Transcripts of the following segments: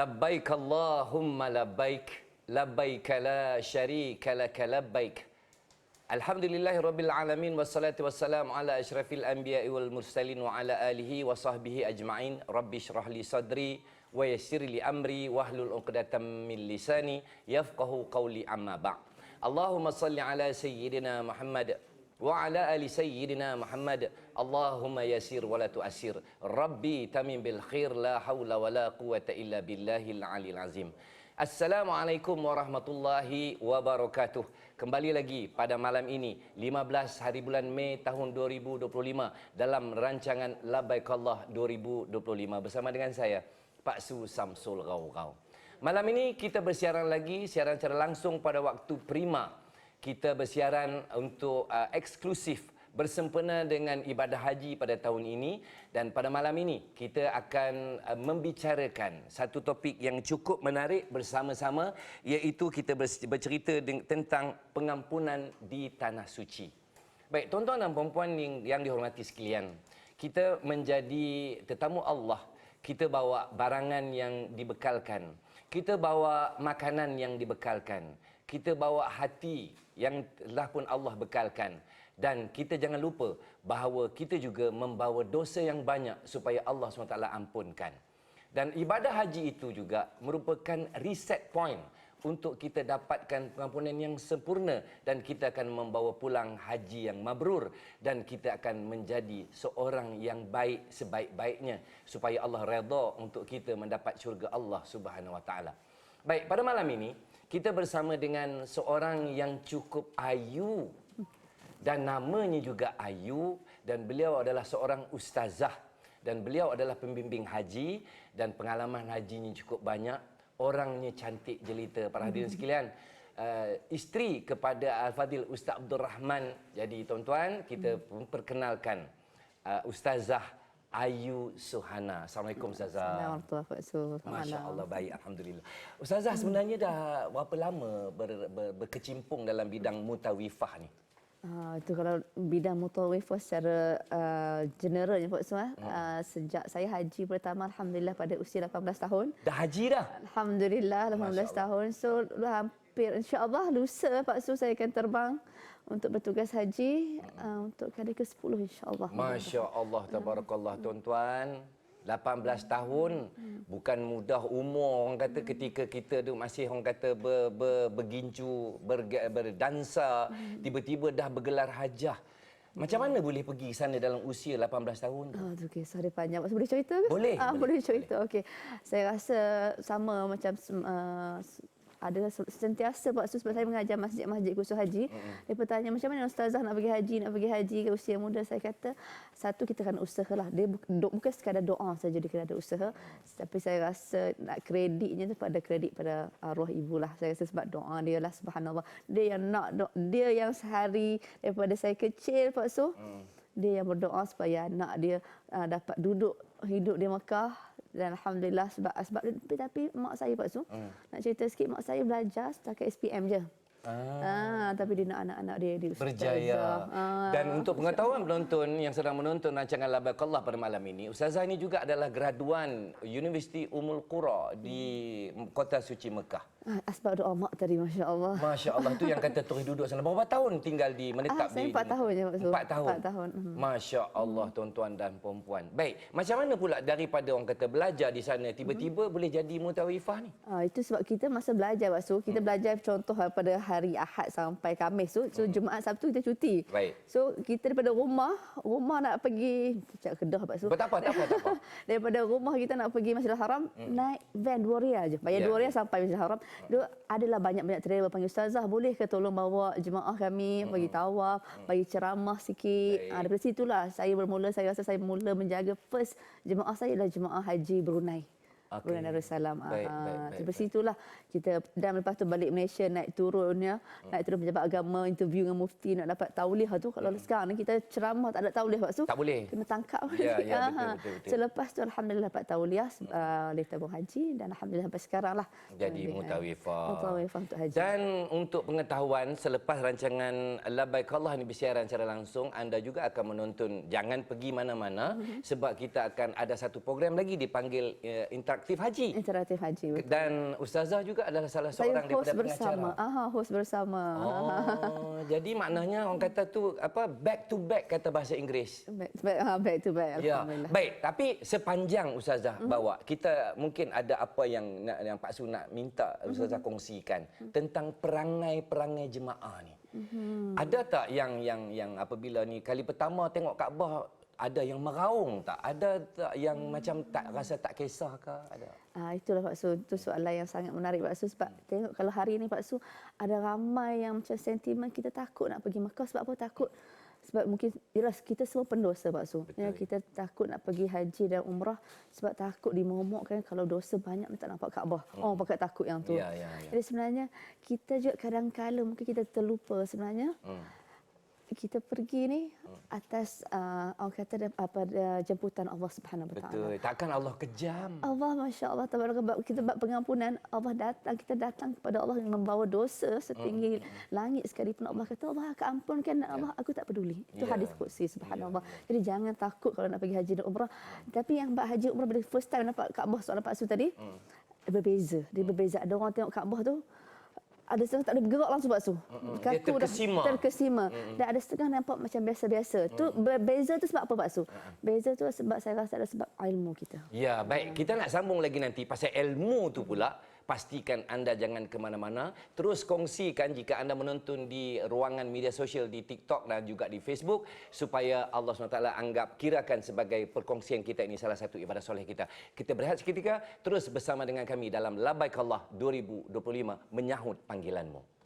Labbaik la syarika lak labbaik. Alhamdulillahi rabbil alamin wassalatu wassalamu ala asyrafil anbiya'i wal mursalin wa ala alihi wa sahbihi ajma'in. Rabbi shrah li sadri wa yassir li amri wahlul 'uqdatam min lisani yafqahu qawli amma ba' Allahumma salli ala sayyidina Muhammad wa ala ali sayyidina Muhammad Allahumma yasir wa la tu'asir Rabbi tamim bil khair la hawla wa la quwata illa billahil alil azim. Assalamualaikum warahmatullahi wabarakatuh. Kembali lagi pada malam ini 15 hari bulan Mei tahun 2025 Dalam rancangan Labaikallah 2025 Bersama dengan saya Pak Su Samsul Gau-Gau Malam ini kita bersiaran lagi Siaran secara langsung pada waktu prima kita bersiaran untuk uh, eksklusif bersempena dengan ibadah haji pada tahun ini dan pada malam ini kita akan uh, membicarakan satu topik yang cukup menarik bersama-sama iaitu kita bercerita tentang pengampunan di tanah suci. Baik, tuan-tuan dan puan-puan yang, yang dihormati sekalian, kita menjadi tetamu Allah, kita bawa barangan yang dibekalkan, kita bawa makanan yang dibekalkan, kita bawa hati yang telah pun Allah bekalkan dan kita jangan lupa bahawa kita juga membawa dosa yang banyak supaya Allah SWT ampunkan. Dan ibadah haji itu juga merupakan reset point untuk kita dapatkan pengampunan yang sempurna dan kita akan membawa pulang haji yang mabrur dan kita akan menjadi seorang yang baik sebaik-baiknya supaya Allah redha untuk kita mendapat syurga Allah Subhanahu Wa Taala. Baik, pada malam ini kita bersama dengan seorang yang cukup ayu. Dan namanya juga Ayu. Dan beliau adalah seorang ustazah. Dan beliau adalah pembimbing haji. Dan pengalaman hajinya cukup banyak. Orangnya cantik jelita. Para hadirin sekalian uh, isteri kepada Al-Fadil Ustaz Abdul Rahman. Jadi tuan-tuan kita memperkenalkan uh, ustazah Ayu Suhana. Assalamualaikum Ustazah. Assalamualaikum Masya Allah baik Alhamdulillah. Ustazah sebenarnya dah berapa lama ber, ber, berkecimpung dalam bidang mutawifah ni? Uh, itu kalau bidang mutawifah secara uh, generalnya Pak Semua, hmm. uh, sejak saya haji pertama Alhamdulillah pada usia 18 tahun. Dah haji dah? Alhamdulillah 18 tahun. So hampir insyaAllah lusa Pak Su saya akan terbang untuk bertugas haji uh, untuk kali ke-10 insya-Allah. Masya-Allah tabarakallah tuan-tuan. 18 tahun bukan mudah umur orang kata ketika kita tu masih orang kata ber, ber, bergincu ber, berdansa tiba-tiba dah bergelar hajah macam mana boleh pergi sana dalam usia 18 tahun? Oh, kisah dia panjang. Boleh cerita ke? Boleh. Ah, boleh, boleh cerita. Okey. Saya rasa sama macam uh, ada sentiasa Pak Sus sebab saya mengajar masjid-masjid khusus haji. Mm-hmm. Dia bertanya macam mana ustazah nak pergi haji, nak pergi haji ke usia muda. Saya kata satu kita kena usahalah. Dia bukan sekadar doa saja dia kena ada usaha. Tapi saya rasa nak kreditnya tu pada kredit pada arwah ibu lah. Saya rasa sebab doa dia lah subhanallah. Dia yang nak dia yang sehari daripada saya kecil Pak Sus. Mm. Dia yang berdoa supaya anak dia uh, dapat duduk hidup di Mekah dan alhamdulillah sebab sebab tapi, tapi mak saya Pak Su hmm. nak cerita sikit mak saya belajar setakat SPM je. Ah. ah tapi dia nak anak-anak dia di berjaya. Ah. Dan untuk pengetahuan penonton yang sedang menonton rancangan Labakallah pada malam ini, Ustazah ini juga adalah graduan Universiti Umul Qura di Kota Suci Mekah. Ah, asbab doa mak tadi Masya Allah Masya Allah tu yang kata terus duduk sana Berapa tahun tinggal di menetap ah, saya di Empat tahun je Empat tahun? Empat tahun hmm. Masya Allah tuan-tuan dan perempuan Baik Macam mana pula daripada orang kata belajar di sana Tiba-tiba hmm. boleh jadi mutawifah ni? Ah, Itu sebab kita masa belajar Pak Su Kita hmm. belajar contoh pada hari Ahad sampai Khamis. So, so hmm. Jumaat Sabtu kita cuti. Baik. So kita daripada rumah Rumah nak pergi Cak Kedah Pak Su Tak apa, tak apa, tak apa. Daripada rumah kita nak pergi Masjidil Haram hmm. Naik van dua ria je. Bayar dua ria sampai Masjidil Haram dia adalah banyak-banyak travel panggil ustazah boleh ke tolong bawa jemaah kami hmm. bagi tawaf hmm. bagi ceramah sikit ah dari situlah saya bermula saya rasa saya mula menjaga first jemaah saya adalah jemaah haji Brunei Okay. Brunei Darussalam. Baik, ah, baik, baik, baik. situlah kita dan lepas tu balik Malaysia naik turunnya, hmm. naik turun pejabat agama, interview dengan mufti nak dapat tauliah tu. Kalau hmm. sekarang ni kita ceramah tak ada tauliah waktu Tak boleh. Kena tangkap. Ya, ya, betul, betul, betul. Selepas tu alhamdulillah dapat tauliah hmm. uh, oleh tabung haji dan alhamdulillah sampai sekarang lah. Jadi mutawifah. Mutawifah untuk haji. Dan untuk pengetahuan selepas rancangan Labbaik Allah ni bersiaran secara langsung, anda juga akan menonton jangan pergi mana-mana hmm. sebab kita akan ada satu program lagi dipanggil uh, interaktif interaktif haji. Interaktif haji. betul. Dan ustazah juga adalah salah Saya seorang host daripada bersama. pengacara. Aha, host bersama. Oh, jadi maknanya orang kata tu apa back to back kata bahasa Inggeris. Back, back, ah, back to back. Ya, Alhamdulillah. baik. Tapi sepanjang Ustazah mm-hmm. bawa, kita mungkin ada apa yang nak, yang Pak Su nak minta Ustazah mm-hmm. kongsikan mm-hmm. tentang perangai-perangai jemaah ni. Mm-hmm. Ada tak yang yang yang apabila ni kali pertama tengok Kaabah ada yang meraung tak? Ada tak yang hmm. macam tak rasa tak kisah ke? Ada. Ah itulah Pak Su, itu soalan yang sangat menarik Pak Su sebab tengok kalau hari ini Pak Su ada ramai yang macam sentimen kita takut nak pergi Mekah sebab apa takut sebab mungkin jelas kita semua pendosa Pak Su. Ya, kita takut nak pergi haji dan umrah sebab takut dimomokkan kalau dosa banyak tak nampak Kaabah. Oh pakai takut yang tu. Ya, ya, ya. Jadi sebenarnya kita juga kadang-kala mungkin kita terlupa sebenarnya. Hmm. Kita pergi ni atas uh, orang kata apa jemputan Allah Subhanahu Wa Taala. Betul. Takkan Allah kejam. Allah Masya Allah Tabarakallah kita buat pengampunan Allah datang kita datang kepada Allah yang membawa dosa setinggi langit sekalipun Allah kata Allah akan ampunkan dan Allah aku tak peduli. Itu Ya. hadis qudsi subhanallah. Jadi jangan takut kalau nak pergi haji dan umrah. Tapi yang buat haji umrah bila first time nampak Kaabah soalan Pak Su tadi dia berbeza. Dia berbeza. Ada orang tengok Kaabah tu ada setengah tak ada bergerak langsung Pak Su. Dia terkesima. dah terkesima. Dan ada setengah nampak macam biasa-biasa. Tu berbeza tu sebab apa Pak Su? Beza tu sebab saya rasa ada sebab ilmu kita. Ya, baik. Kita nak sambung lagi nanti pasal ilmu tu pula. Pastikan anda jangan ke mana-mana. Terus kongsikan jika anda menonton di ruangan media sosial di TikTok dan juga di Facebook supaya Allah SWT anggap kirakan sebagai perkongsian kita ini salah satu ibadah soleh kita. Kita berehat seketika terus bersama dengan kami dalam Labaik Allah 2025 menyahut panggilanmu.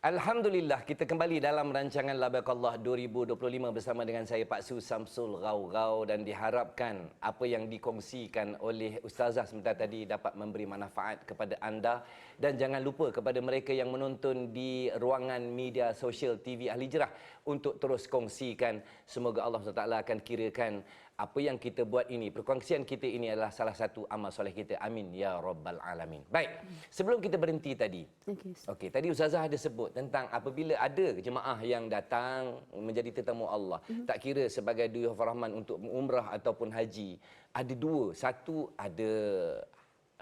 Alhamdulillah kita kembali dalam rancangan Labaik Allah 2025 bersama dengan saya Pak Su Samsul Rau-Rau dan diharapkan apa yang dikongsikan oleh Ustazah sebentar tadi dapat memberi manfaat kepada anda. Dan jangan lupa kepada mereka yang menonton di ruangan media sosial TV Ahli Jerah untuk terus kongsikan. Semoga Allah SWT akan kirakan apa yang kita buat ini, perkongsian kita ini adalah salah satu amal soleh kita. Amin ya rabbal alamin. Baik, sebelum kita berhenti tadi, Okey. Okey, tadi Ustazah ada sebut tentang apabila ada jemaah yang datang menjadi tetamu Allah, mm-hmm. tak kira sebagai duyuh rahman untuk umrah ataupun haji, ada dua. Satu ada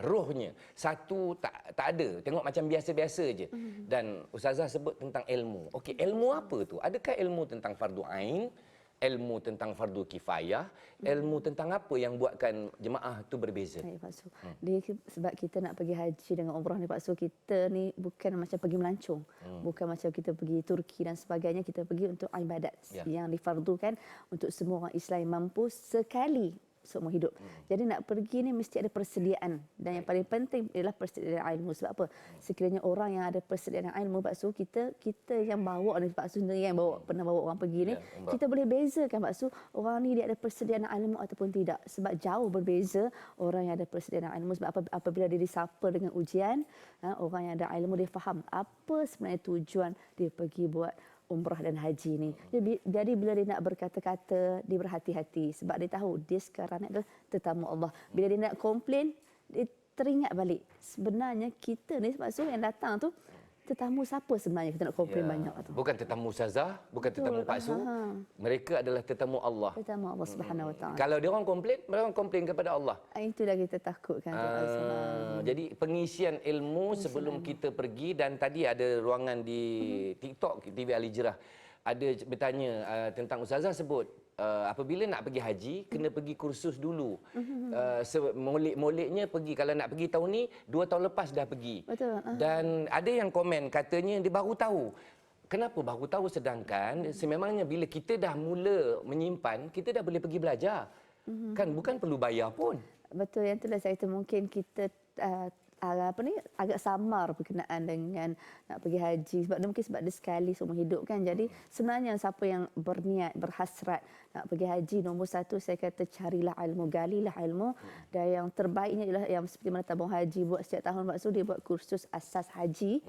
rohnya, satu tak tak ada. Tengok macam biasa-biasa je. Mm-hmm. Dan Ustazah sebut tentang ilmu. Okey, ilmu apa tu? Adakah ilmu tentang fardu ain? Ilmu tentang fardu kifayah, ilmu tentang apa yang buatkan jemaah tu berbeza? Baik Pak Su. Dia ki- sebab kita nak pergi haji dengan umrah ni Pak Su, kita ni bukan macam pergi melancong. Bukan macam kita pergi Turki dan sebagainya, kita pergi untuk ibadat Ya. yang difardukan untuk semua orang Islam yang mampu sekali seumur hidup. Jadi nak pergi ni mesti ada persediaan dan yang paling penting ialah persediaan ilmu. Sebab apa? Sekiranya orang yang ada persediaan ilmu Pak Su, kita kita yang bawa ni Pak Su sendiri yang bawa pernah bawa orang pergi ni, Ya, kita boleh bezakan Pak Su orang ni dia ada persediaan ilmu ataupun tidak. Sebab jauh berbeza orang yang ada persediaan ilmu sebab apa- apabila dia disapa dengan ujian, ha, orang yang ada ilmu dia faham apa sebenarnya tujuan dia pergi buat umrah dan haji ni. Jadi, jadi bila dia nak berkata-kata, dia berhati-hati sebab dia tahu dia sekarang adalah tetamu Allah. Bila dia nak komplain, dia teringat balik. Sebenarnya kita ni maksud yang datang tu tetamu siapa sebenarnya kita nak komplain Ya. banyak tu. Bukan tetamu Ustazah, bukan Betul, tetamu Pak Su. aha. Mereka adalah tetamu Allah. Tetamu Allah Subhanahu Wa Taala. Kalau dia orang komplain, mereka orang komplain kepada Allah. Ah, Itulah kita takutkan. Uh, jadi pengisian ilmu sebelum kita pergi dan tadi ada ruangan di TikTok TV Ali Jerah ada bertanya uh, tentang ustazah sebut uh, apabila nak pergi haji kena pergi kursus dulu. Uh, se- molek-moleknya pergi kalau nak pergi tahun ni dua tahun lepas dah pergi. Betul, ah. Dan ada yang komen katanya dia baru tahu. Kenapa baru tahu sedangkan sememangnya bila kita dah mula menyimpan kita dah boleh pergi belajar. Kan bukan perlu bayar pun. Betul yang itulah saya kata mungkin kita uh, uh, apa ni agak samar berkenaan dengan nak pergi haji sebab dia mungkin sebab dia sekali seumur hidup kan jadi sebenarnya siapa yang berniat berhasrat nak pergi haji nombor satu saya kata carilah ilmu galilah ilmu dan yang terbaiknya ialah yang seperti mana tabung haji buat setiap tahun Pak Su dia buat kursus asas haji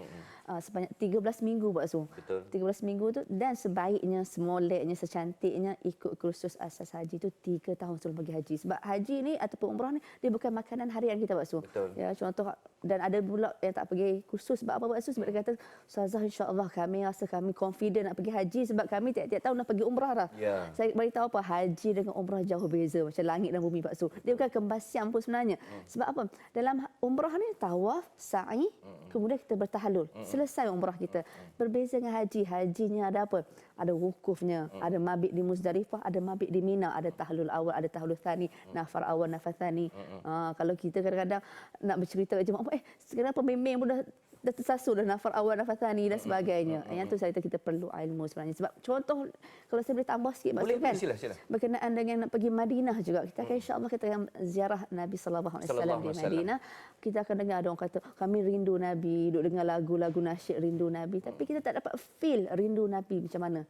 uh, sebanyak 13 minggu Pak Su Betul. 13 minggu tu dan sebaiknya semoleknya secantiknya ikut kursus asas haji tu 3 tahun sebelum pergi haji sebab haji ni ataupun umrah ni dia bukan makanan harian kita Pak Su Betul. ya contoh dan ada pula yang tak pergi kursus sebab apa Pak Su sebab dia kata Ustazah insya-Allah kami rasa kami confident nak pergi haji sebab kami tiap-tiap tahun nak pergi umrah dah. Ya. Saya bagi tahu apa haji dengan umrah jauh beza macam langit dan bumi Pak Su. Dia bukan kembasian pun sebenarnya. Sebab apa? Dalam umrah ni tawaf, sa'i, kemudian kita bertahalul. Selesai umrah kita. Berbeza dengan haji. Hajinya ada apa? Ada wukufnya, ada mabit di Muzdalifah, ada mabit di Mina, ada tahlul awal, ada tahlul thani, nafar awal, nafar thani. Ah, kalau kita kadang-kadang nak bercerita kat jemaah, eh sekarang pembimbing pun dah dah tersasul dah nafar awal, nafar thani dan sebagainya. Yang tu saya kata kita perlu ilmu sebenarnya. Sebab contoh kalau saya boleh tambah sikit Boleh, Su, kan? boleh, sila, sila. Berkenaan dengan nak pergi Madinah juga. Kita akan insya-Allah kita akan ziarah Nabi sallallahu alaihi wasallam di. Madinah. Kita akan dengar ada orang kata kami rindu Nabi, duduk dengar lagu-lagu nasyid rindu Nabi, tapi kita tak dapat feel rindu Nabi macam mana.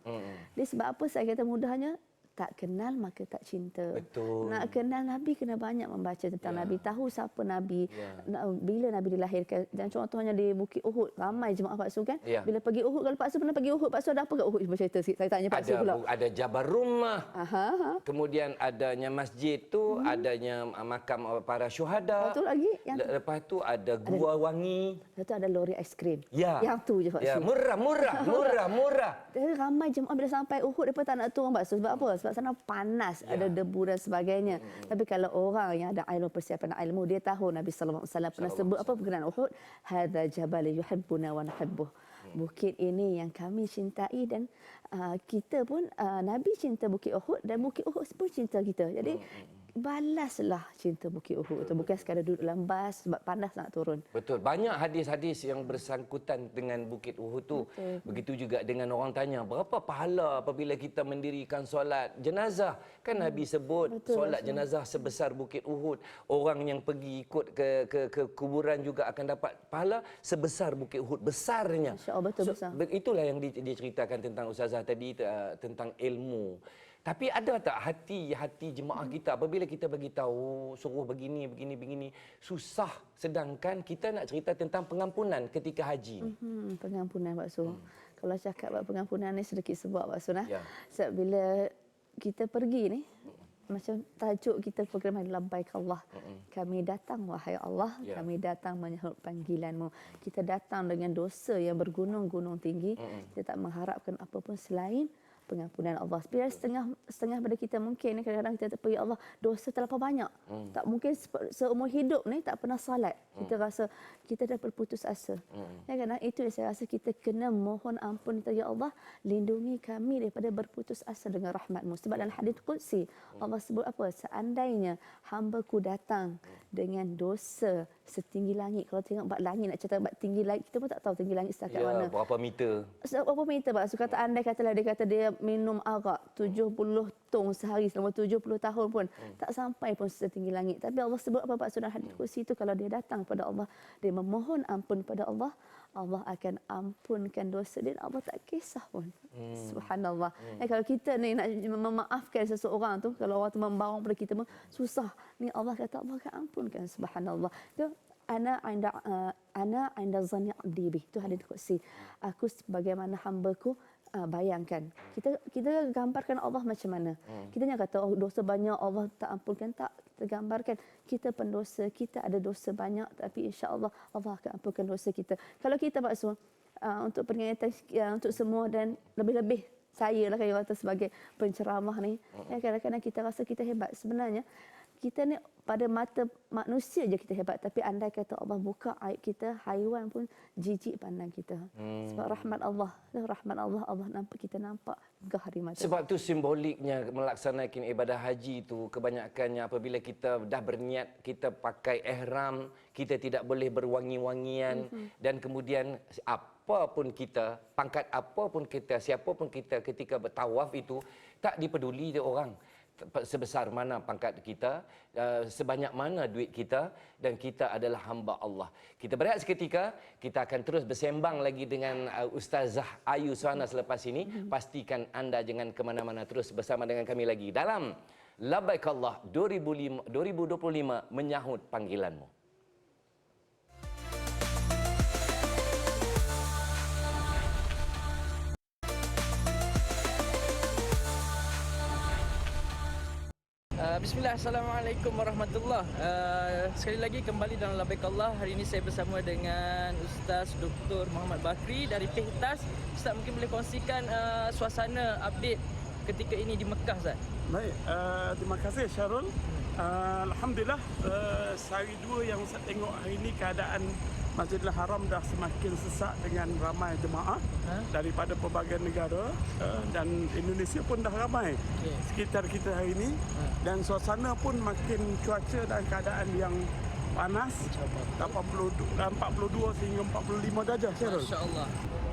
Dia sebab apa saya kata mudahnya tak kenal maka tak cinta. Betul. Nak kenal Nabi kena banyak membaca tentang Ya. Nabi, tahu siapa Nabi, Ya. bila Nabi dilahirkan. Dan contohnya di Bukit Uhud, ramai jemaah Pak Su kan. Ya. Bila pergi Uhud, kalau Pak Su pernah pergi Uhud, Pak Su ada apa kat Uhud? Cuba cerita sikit. Saya tanya Pak Su Ada pula. ada Jabar Rumah. Aha, aha. Kemudian adanya masjid tu, adanya uh, makam uh, para syuhada. Satu lagi yang Le- Lepas tu ada Gua Wangi. Satu ada lori aiskrim. Ya. Yang tu je Pak Ya, Su. murah, murah, murah, murah. Jadi ramai jemaah bila sampai Uhud mereka tak nak turun Pak Su. Sebab apa? Sebab sana panas, Ya. ada debu dan sebagainya. Tapi kalau orang yang ada ilmu persiapan ilmu dia tahu Nabi sallallahu alaihi wasallam pernah sebut apa berkenaan Uhud? Hadza jabal yuhibbuna wa nuhibbuh. Bukit ini yang kami cintai dan uh, kita pun uh, Nabi cinta Bukit Uhud dan Bukit Uhud pun cinta kita. Jadi balaslah cinta Bukit Uhud tu bukan sekadar duduk dalam bas sebab panas nak turun. Betul. Banyak hadis-hadis yang bersangkutan dengan Bukit Uhud tu. Betul. Begitu juga dengan orang tanya, berapa pahala apabila kita mendirikan solat jenazah? Kan Nabi sebut Hmm. Betul, solat jenazah sebesar Bukit Uhud. Orang yang pergi ikut ke ke ke kuburan juga akan dapat pahala sebesar Bukit Uhud. Besarnya. Masya Allah, betul besar. be- Itulah yang di- diceritakan tentang Ustazah tadi uh, tentang ilmu. Tapi ada tak hati-hati jemaah kita apabila kita bagi tahu suruh begini begini begini susah sedangkan kita nak cerita tentang pengampunan ketika haji. Hmm, pengampunan Pak Su. Kalau cakap buat pengampunan ni sedikit sebab Pak Su nah. Ya. Sebab bila kita pergi ni macam tajuk kita program labbaik Allah. Kami datang wahai Allah, Ya. kami datang menyahut panggilanmu. Kita datang dengan dosa yang bergunung-gunung tinggi. Kita tak mengharapkan apapun selain pengampunan Allah. Biar setengah setengah pada kita mungkin kadang-kadang kita terpergi Allah dosa terlalu banyak. Tak mungkin se- seumur hidup ni tak pernah salat. Kita rasa kita dah berputus asa. Ya kan? Itu yang saya rasa kita kena mohon ampun kita ya Allah lindungi kami daripada berputus asa dengan rahmatmu. Sebab dalam hadis qudsi Allah sebut apa? Seandainya hamba-Ku datang dengan dosa setinggi langit. Kalau tengok bak langit nak cerita bak tinggi langit kita pun tak tahu tinggi langit setakat mana. Ya, berapa meter? Berapa meter Pak? So, kata andai katalah dia kata dia minum arak 70 tong sehari selama 70 tahun pun tak sampai pun setinggi langit. Tapi Allah sebut apa Pak Sunan hadis kursi itu kalau dia datang kepada Allah, dia memohon ampun pada Allah, Allah akan ampunkan dosa dia. Allah tak kisah pun. Subhanallah. Eh, kalau kita ni nak memaafkan seseorang tu, kalau orang tu membawang pada kita pun susah. Ni Allah kata Allah akan ampunkan. Subhanallah. Itu ana anda uh, ana anda zanni abdi bih itu hadis qudsi aku sebagaimana hamba-ku uh, bayangkan. Kita kita gambarkan Allah macam mana. Kita jangan kata oh dosa banyak Allah tak ampunkan. Tak kita gambarkan kita pendosa kita ada dosa banyak tapi insya-Allah Allah akan ampunkan dosa kita. Kalau kita maksud uh, untuk peringatan uh, untuk semua dan lebih-lebih saya lah kalau kata sebagai penceramah ni ya kadang-kadang kita rasa kita hebat. Sebenarnya kita ni pada mata manusia je kita hebat. Tapi andai kata Allah buka aib kita haiwan pun jijik pandang kita. Hmm. sebab rahmat Allah. Rahmat Allah Allah nampak kita nampak gah di mata. Sebab tu simboliknya melaksanakan ibadah haji itu kebanyakannya apabila kita dah berniat kita pakai ihram, kita tidak boleh berwangi-wangian. Mhm. dan kemudian apa pun kita, pangkat apa pun kita, siapa pun kita ketika bertawaf itu tak dipeduli dia orang sebesar mana pangkat kita, uh, sebanyak mana duit kita dan kita adalah hamba Allah. Kita berehat seketika, kita akan terus bersembang lagi dengan uh, Ustazah Ayu Suhana selepas ini. Pastikan anda jangan ke mana-mana terus bersama dengan kami lagi dalam Labbaik Allah 2005 2025 menyahut panggilanmu. Bismillah, Assalamualaikum warahmatullahi uh, Sekali lagi kembali dalam Labaik Allah Hari ini saya bersama dengan Ustaz Dr. Muhammad Bakri dari Pehtas Ustaz mungkin boleh kongsikan uh, suasana update ketika ini di Mekah Ustaz Baik, uh, terima kasih Syarul. Uh, Alhamdulillah, uh, sehari dua yang saya tengok hari ini keadaan Masjidil Haram dah semakin sesak dengan ramai jemaah Ha? daripada pelbagai negara uh, dan Indonesia pun dah ramai Okey. sekitar kita hari ini dan suasana pun makin cuaca dan keadaan yang panas 80, 42 sehingga 45 darjah Syarul. Masya Allah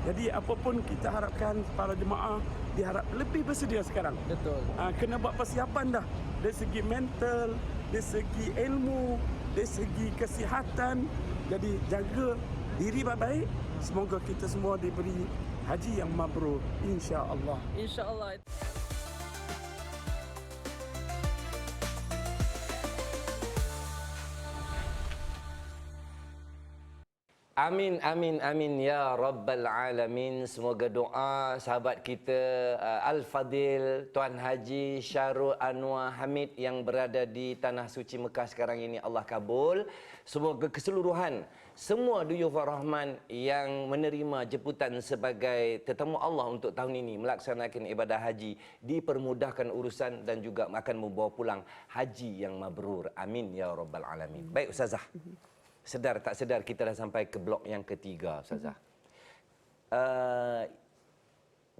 Jadi apapun kita harapkan para jemaah diharap lebih bersedia sekarang. Betul uh, kena buat persiapan dah dari segi mental, dari segi ilmu, dari segi kesihatan. Jadi jaga diri baik-baik. Semoga kita semua diberi haji yang mabrur insya-Allah. InsyaAllah Amin, amin, amin ya Rabbal Alamin. Semoga doa sahabat kita uh, Al-Fadil, Tuan Haji Syarul Anwar Hamid yang berada di Tanah Suci Mekah sekarang ini Allah kabul. Semoga keseluruhan semua duyufur rahman yang menerima jemputan sebagai tetamu Allah untuk tahun ini melaksanakan ibadah haji dipermudahkan urusan dan juga akan membawa pulang haji yang mabrur. Amin ya Rabbal Alamin. Baik Ustazah. Sedar tak sedar kita dah sampai ke blok yang ketiga Ustazah. Uh,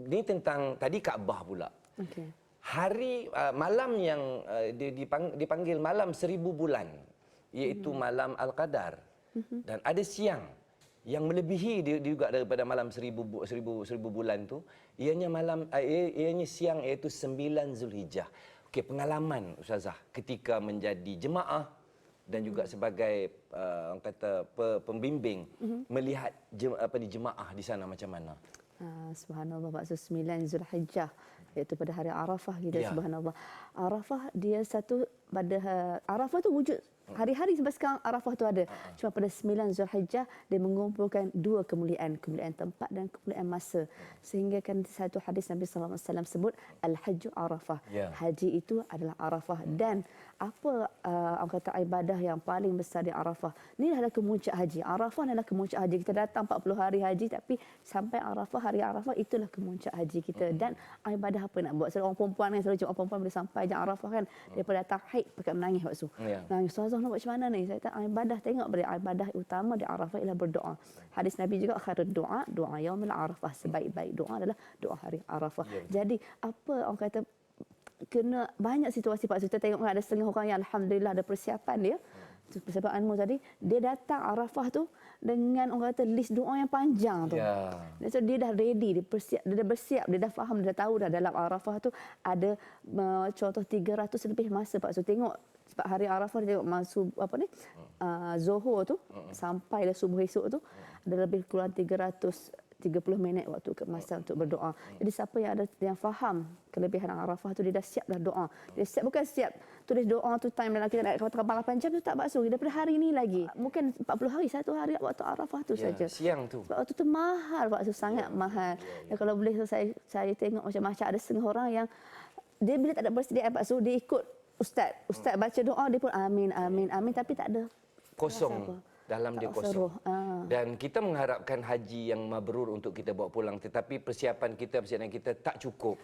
ni tentang tadi Kaabah pula. Okey. Hari uh, malam yang uh, di- dipang, dipanggil malam seribu bulan iaitu malam Al-Qadar. Dan ada siang yang melebihi dia juga daripada malam seribu, bu- seribu, seribu bulan tu. Ianya malam uh, ia- ianya siang iaitu sembilan Zulhijjah. Okey, pengalaman Ustazah ketika menjadi jemaah dan juga sebagai uh, orang kata pe- pembimbing melihat jem, apa ni jemaah di sana macam mana. Ah, subhanallah maksud 9 Zulhijjah iaitu pada hari Arafah kita Ya. subhanallah. Arafah dia satu pada ha- Arafah tu wujud hari-hari sampai sekarang Arafah tu ada. Cuma pada 9 Zulhijjah dia mengumpulkan dua kemuliaan, kemuliaan tempat dan kemuliaan masa. Sehingga kan satu hadis Nabi sallallahu alaihi wasallam sebut al-hajju Arafah. Ya. Haji itu adalah Arafah dan apa uh, orang kata ibadah yang paling besar di Arafah. Ini adalah kemuncak haji. Arafah adalah kemuncak haji. Kita datang 40 hari haji tapi sampai Arafah hari Arafah itulah kemuncak haji kita dan ibadah apa nak buat. Selalu orang perempuan kan selalu orang perempuan bila sampai jam Arafah kan daripada datang haid pakai menangis waktu tu. Ya. Nangis Ustazah nak buat macam mana ni? Saya kata ibadah tengok pada ibadah utama di Arafah ialah berdoa. Hadis Nabi juga khairul doa doa yaumil Arafah sebaik-baik doa adalah doa hari Arafah. Jadi apa orang kata kena banyak situasi Pak Su. Kita tengok kan ada setengah orang yang alhamdulillah ada persiapan dia. Persiapan Anmu tadi, dia datang Arafah tu dengan orang kata list doa yang panjang tu. Dan So dia dah ready, dia bersiap, dia dah bersiap, dia dah faham, dia dah tahu dah dalam Arafah tu ada uh, contoh 300 lebih masa Pak So tengok sebab hari Arafah dia tengok masuk apa ni? Uh, Zohor tu sampai dah subuh esok tu ada lebih kurang 300 30 minit waktu ke masa untuk berdoa. Jadi siapa yang ada yang faham kelebihan Arafah tu dia dah siap dah doa. Dia siap bukan siap tulis doa tu time dalam kita nak katakan 8 jam tu tak bakso daripada hari ni lagi. Mungkin 40 hari satu hari waktu Arafah tu Ya, saja. siang tu. Sebab waktu tu mahal waktu sangat mahal. Dan kalau boleh saya saya tengok macam macam ada setengah orang yang dia bila tak ada persediaan bakso dia ikut ustaz. Ustaz baca doa dia pun amin amin amin tapi tak ada Kosong. Rasa apa? Dalam dia kosong. Ah. Dan kita mengharapkan haji yang mabrur untuk kita bawa pulang tetapi persiapan kita persiapan kita tak cukup.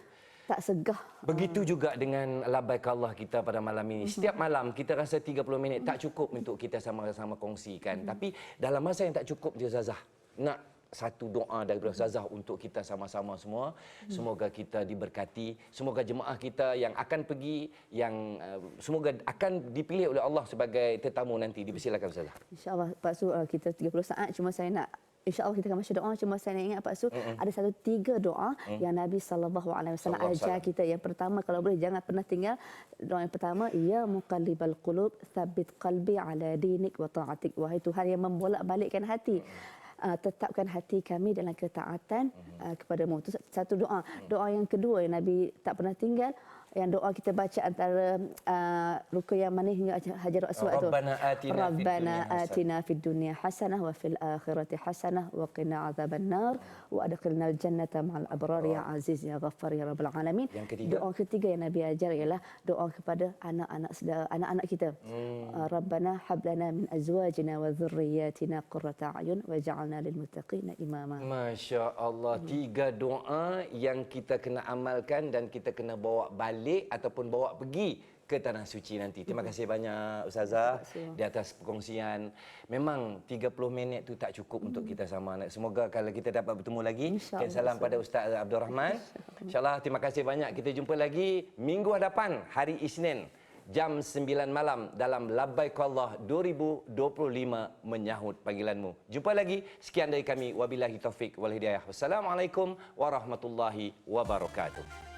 tak segah. Begitu juga dengan labaik Allah kita pada malam ini. Setiap malam kita rasa 30 minit tak cukup untuk kita sama-sama kongsikan. Tapi dalam masa yang tak cukup dia Zazah nak satu doa daripada Zazah untuk kita sama-sama semua. Semoga kita diberkati. Semoga jemaah kita yang akan pergi, yang uh, semoga akan dipilih oleh Allah sebagai tetamu nanti. Dipersilakan Zazah. InsyaAllah Pak Su uh, kita 30 saat cuma saya nak InsyaAllah kita akan baca doa cuma saya nak ingat Pak Su mm ada satu tiga doa mm. yang Nabi sallallahu alaihi wasallam Sallallahu ajar kita. Yang pertama kalau boleh jangan pernah tinggal doa yang pertama ya muqallibal qulub tsabbit qalbi ala dinik wa ta'atik. Wahai Tuhan yang membolak-balikkan hati. Uh, tetapkan hati kami dalam ketaatan uh, kepadamu. Itu satu doa. Doa yang kedua yang Nabi tak pernah tinggal yang doa kita baca antara uh, rukun yang mana hingga Hajar Aswad tu. Rabbana atina Rabbana atina fid dunya hasanah wa fil akhirati hasanah wa qina azaban nar wa adkhilna al jannata ma'al abrar ya aziz ya ghaffar ya rabbal alamin. Yang ketiga? Doa ketiga yang Nabi ajar ialah doa kepada anak-anak saudara anak-anak kita. Hmm. Rabbana hab lana min azwajina wa dhurriyyatina qurrata a'yun waj'alna lil muttaqina imama. Masya Allah, tiga doa yang kita kena amalkan dan kita kena bawa balik ataupun bawa pergi ke tanah suci nanti. Terima kasih banyak Ustazah di atas perkongsian. Memang 30 minit tu tak cukup untuk kita sama anak. Semoga kalau kita dapat bertemu lagi, kian salam pada Ustaz Abdul Rahman. InsyaAllah terima kasih banyak. Kita jumpa lagi minggu hadapan hari Isnin jam 9 malam dalam Labbaik Allah 2025 menyahut panggilanmu. Jumpa lagi. Sekian dari kami. Wabillahi taufik wal hidayah. Wassalamualaikum warahmatullahi wabarakatuh.